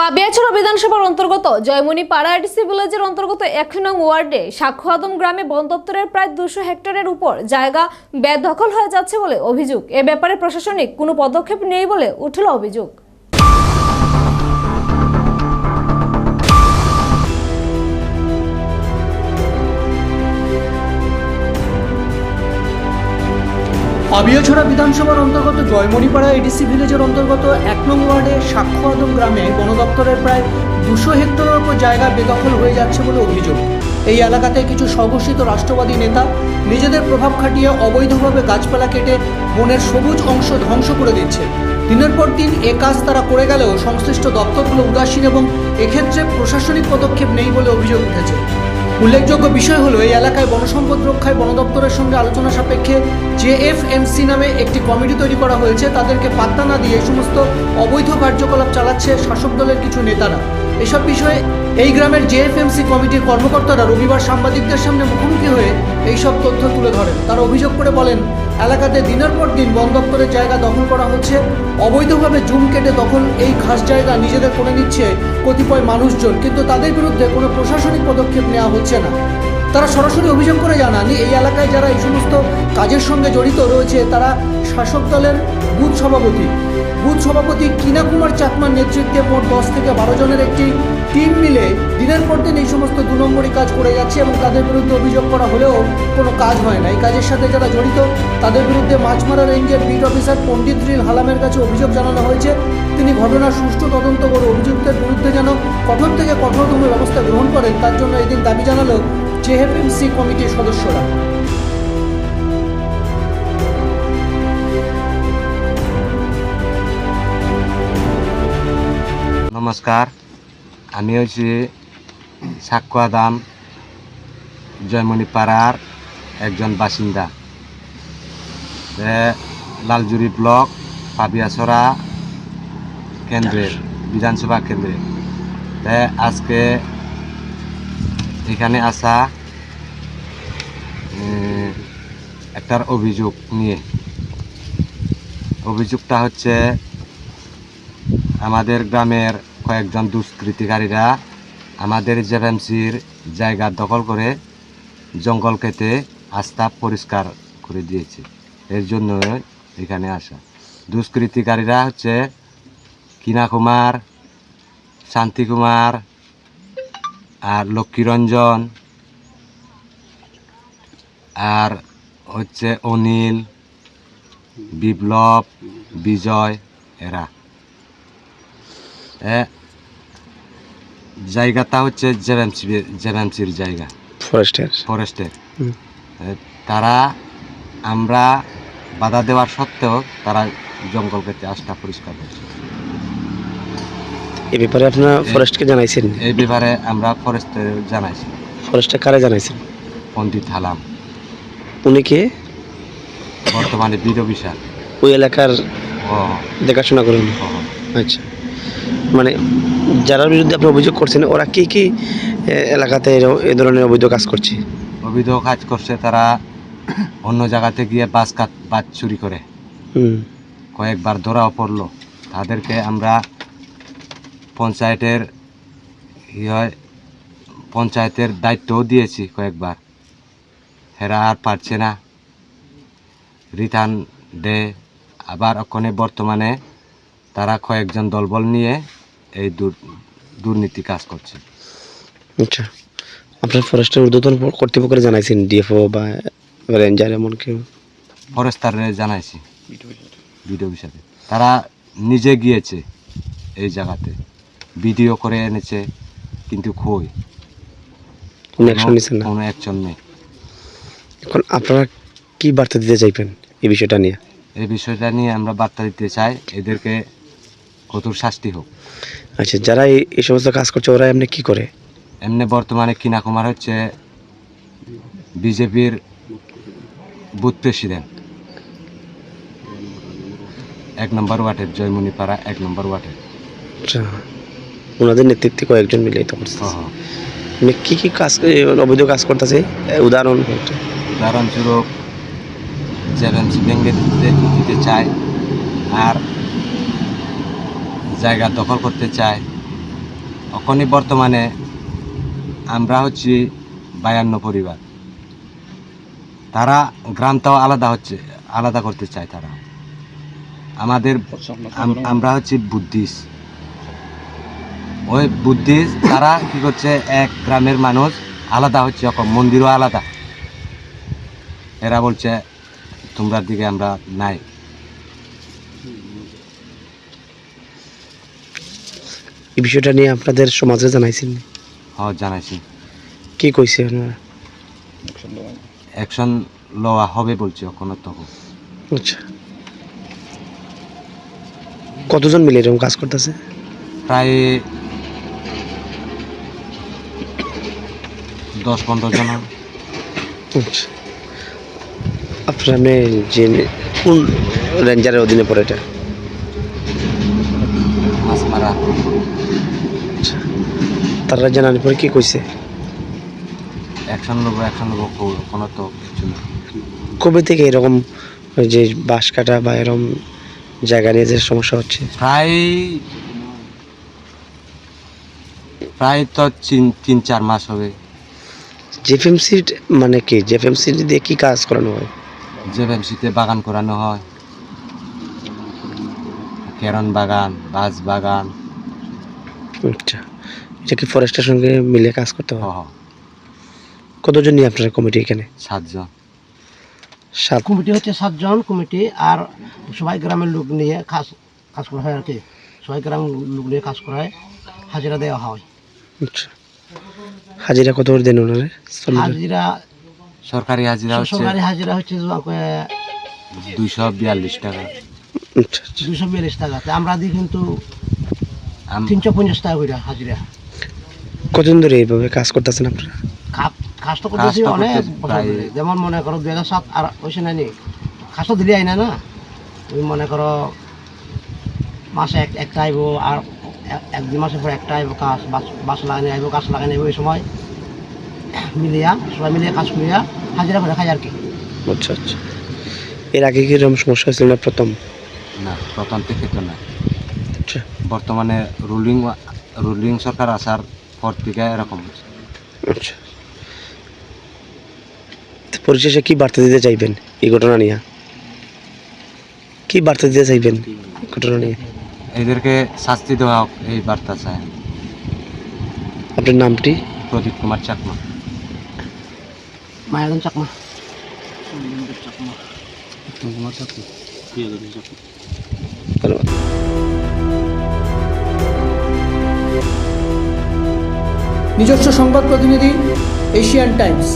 পাবিয়াছড়া বিধানসভার অন্তর্গত জয়মণি পাড়া আইডিসি ভিলেজের অন্তর্গত এক নং ওয়ার্ডে সাক্ষ্য আদম গ্রামে বন দপ্তরের প্রায় দুশো হেক্টরের উপর জায়গা বেদখল হয়ে যাচ্ছে বলে অভিযোগ। এ ব্যাপারে প্রশাসনিক কোনো পদক্ষেপ নেই বলে উঠল অভিযোগ। আবিয়াছড়া বিধানসভার অন্তর্গত জয়মণিপাড়া এডিসি ভিলেজের অন্তর্গত এক নং ওয়ার্ডে সাক্ষ্য আদম গ্রামে বন দপ্তরের প্রায় দুশো হেক্টরের ওপর জায়গা বেদখল হয়ে যাচ্ছে বলে অভিযোগ। এই এলাকাতে কিছু স্বঘোষিত রাষ্ট্রবাদী নেতা নিজেদের প্রভাব খাটিয়ে অবৈধভাবে গাছপালা কেটে বনের সবুজ অংশ ধ্বংস করে দিচ্ছে। দিনের পর দিন এ কাজ তারা করে গেলেও সংশ্লিষ্ট দপ্তরগুলো উদাসীন এবং এক্ষেত্রে প্রশাসনিক পদক্ষেপ নেই বলে অভিযোগ উঠেছে। উল্লেখযোগ্য বিষয় হলো, এই এলাকায় বনসম্পদ রক্ষায় বন দপ্তরের সঙ্গে আলোচনা সাপেক্ষে জেএফএমসি নামে একটি কমিটি তৈরি করা হয়েছে। তাদেরকে পাত্তা না দিয়ে সমস্ত অবৈধ কার্যকলাপ চালাচ্ছে শাসক দলের কিছু নেতারা। এসব বিষয়ে এই গ্রামের জেএফএমসি কমিটির কর্মকর্তারা রবিবার সাংবাদিকদের সামনে মুখোমুখি হয়ে এইসব তথ্য তুলে ধরেন। তারা অভিযোগ করে বলেন, এলাকাতে দিনের পর দিন বন দপ্তরের জায়গা দখল করা হচ্ছে। অবৈধভাবে জুম কেটে দখল এই খাস জায়গা নিজেদের করে নিচ্ছে কতিপয় মানুষজন, কিন্তু তাদের বিরুদ্ধে কোনো প্রশাসনিক পদক্ষেপ নেওয়া হচ্ছে না। তারা সরাসরি অভিযোগ করে জানান, এই এলাকায় যারা এই সমস্ত কাজের সঙ্গে জড়িত রয়েছে, তারা শাসক দলের বুথ সভাপতি। বুথ সভাপতি কিনা কুমার চাকমার নেতৃত্বে মোট দশ থেকে বারো জনের একটি টিম মিলে দিনের পর দিন এই সমস্ত দু নম্বরই কাজ করে যাচ্ছে এবং তাদের বিরুদ্ধে অভিযোগ করা হলেও কোনো কাজ হয় না। এই কাজের সাথে যারা জড়িত, তাদের বিরুদ্ধে মাছমারা রেঞ্জের বিট অফিসার পণ্ডিত রিল হালামের কাছে অভিযোগ জানানো হয়েছে। তিনি ঘটনার সুষ্ঠু তদন্ত করে অভিযুক্তের বিরুদ্ধে যেন কঠোর থেকে কঠোরতম ব্যবস্থা গ্রহণ করেন, তার জন্য এদিন দাবি জানালো জেএফএমসি কমিটির সদস্যরা। নমস্কার। আমি হচ্ছি সাক্ষ্য আদাম, জয়মণিপাড়ার একজন বাসিন্দা। লালজুরি ব্লক, পাবিয়াছড়া কেন্দ্রের, বিধানসভা কেন্দ্রে। আজকে এখানে আসা একটার অভিযোগ নিয়ে। অভিযোগটা হচ্ছে, আমাদের গ্রামের কয়েকজন দুষ্কৃতিকারীরা আমাদের জেভেমসির জায়গা দখল করে জঙ্গল কেটে আস্থা পরিষ্কার করে দিয়েছে। এর জন্য এখানে আসা। দুষ্কৃতিকারীরা হচ্ছে কিনা কুমার শান্তি কুমার আর লক্ষ্মীরঞ্জন আর হচ্ছে অনিল বিপ্লব বিজয় এরা। এ, জায়গাটা হচ্ছে জেভেমসির জায়গা। ফরেস্টের। ফরেস্টের। তারা আমরা বাধা দেওয়ার সত্ত্বেও তারা জঙ্গল কেটে আস্থা পরিষ্কার করছে। এই ব্যাপারে আপনারা ফরেস্টকে জানাইছেন? এই ব্যাপারে আমরা ফরেস্টে জানাইছি। ফরেস্টে কারে জানাইছেন? পন্ডিত হালাম। উনি কে? বর্তমানে বিড ওই এলাকার দেখাশোনা করেন। আচ্ছা। মানে যারা বিরুদ্ধে আপনি অভিযোগ করছেন ওরা কি কি এলাকাতে এ ধরনের অবৈধ কাজ করছে? অবৈধ কাজ করছে তারা অন্য জায়গাতে গিয়ে বাস কাট বাস চুরি করে। কয়েকবার ধরাও পড়ল। তাদেরকে আমরা পঞ্চায়েতের হয় পঞ্চায়েতের দায়িত্বও দিয়েছি কয়েকবার। হেরা আর পারছে না। রিটার্ন দে। আবার ওখানে বর্তমানে তারা কয়েকজন দলবল নিয়ে এই দুর- দুর্নীতি কাজ করছে। আচ্ছা। আপনার ফরেস্টের ঊর্ধ্বতন কর্তৃপক্ষকে জানাইছেন ডিএফও বা রেঞ্জার এমন কেউ? ফরেস্টারে জানাইছি। ভিডিও বিষয়ে তারা নিজে গিয়েছে এই জায়গাতে। ভিডিও করে এনেছে কিন্তু খই কোনো অ্যাকশন নিচ্ছেন না? কোনো অ্যাকশন নেই। এখন আপনারা কি বার্তা দিতে চাইবেন এই বিষয়টা নিয়ে? এই বিষয়টা নিয়ে আমরা বার্তা দিতে চাই। এদেরকে কঠোর শাস্তি হোক। আচ্ছা যারা এই সমস্ত কাজ করছে ওরা এমনি কি করে? এমনি বর্তমানে কিনা কুমার হচ্ছে বিজেপির বুথ প্রেসিডেন্ট। এক নম্বর ওয়ার্ডের জয়মণিপাড়া এক নম্বর ওয়ার্ডের। আচ্ছা ওনাদের নেতৃত্বে কয়েকজন মিলে এটা করছে সহ মানে কি কি কাজ অবৈধ কাজ করতেছে? উদাহরণ উদাহরণস্বরূপ জেভেন্সি ভেঙে দিতে চায় আর জায়গা দখল করতে চায়। ওখানে বর্তমানে আমরা হচ্ছি বায়ান্ন পরিবার। তারা গ্রামটাও আলাদা হচ্ছে, আলাদা করতে চায় তারা। আমাদের আমরা হচ্ছে বুদ্ধিস্ট ওই বুদ্ধিস্ট তারা কি করছে, এক গ্রামের মানুষ আলাদা হচ্ছে এখন মন্দিরও আলাদা। এরা বলছে তোমরা দিকে আমরা নাই। এই বিষয়টা নিয়ে আপনাদের সমাজে জানাইছেন? হ জানাইছি। কি কইছে ওনারা? অ্যাকশন লওয়া হবে বলছে এখনও তখন আচ্ছা। কতজন মিলে এরকম কাজ করতেছে? প্রায় দশ পনেরো জন। আচ্ছা। আপনার আপনি যে কোন রেঞ্জারের অধীনে পড়ে এটা? মাছ মারা তারা জানার পরে কি কইছে? অ্যাকশন নেব অ্যাকশন নেব কোনো তো কিছু না। কবে থেকে এরকম ওই যে বাঁশ কাটা বা এরকম জায়গা নিয়ে যে সমস্যা হচ্ছে? প্রায় প্রায় তো তিন তিন চার মাস হবে। জেফএমসি মানে কি? জেফএমসি দিয়ে কি কাজ করানো হয়? ব্যবসিতে বাগান করানো হয়। কেরন বাগান বাঁশ বাগান। আচ্ছা। এটা কি ফরেস্টের সঙ্গে মিলে কাজ করতে হ হয় কতজন নিয়ে আপনার কমিটি এখানে? সাতজন। সাত। কমিটি হচ্ছে সাতজন কমিটি আর সবাই গ্রামের লোক নিয়ে কাজ কাজ করা হয় আর কি। সবাই গ্রামের লোক নিয়ে কাজ করা হয় হাজিরা দেওয়া হয়। আচ্ছা। হাজিরা কত করে দেন ওনারে? হাজিরা সরকারি হাজিরা হচ্ছে সরকারি হাজিরা হচ্ছে দুইশো বিয়াল্লিশ টাকা। আচ্ছা আচ্ছা। দুশো বিয়াল্লিশ টাকা। তা আমরা দিই কিন্তু তিনশো পঞ্চাশ টাকা করে হাজিরা। কতদিন ধরে এইভাবে কাজ করতেছেন আপনারা? কাজ তো করতেছি অনেক বছর ধরে। যেমন মনে করো দুই হাজার সাত আর ওইসে নাইনি কাজ তো দিলে আইনা না ওই মনে করো মাসে এক একটা আইব আর এক- দুই মাসের পর একটা আইব কাজ বাস বাস লাগানি আইব গাছ লাগানি আইব ওই সময়। মিলিয়া সবাই মিলিয়ে কাজ করিয়া হাজিরা করে খাই আর কি। আচ্ছা আচ্ছা। এর আগে কি এরকম সমস্যা হয়েছিল না প্রথম? না প্রথম থেকে তো না আচ্ছা। বর্তমানে রুলিং রুলিং সরকার আসার পর থেকে এরকম আচ্ছা। তো পরিশেষে কি বার্তা দিতে চাইবেন এই ঘটনা নিয়ে? কি বার্তা দিতে চাইবেন ঘটনা নিয়ে? এদেরকে শাস্তি দেওয়া হোক এই বার্তা চায় আপনার নামটি প্রদীপ কুমার চাকমা। মায়াদন চাকমা। ধন্যবাদ। নিজস্ব সংবাদ প্রতিনিধি এশিয়ান টাইমস।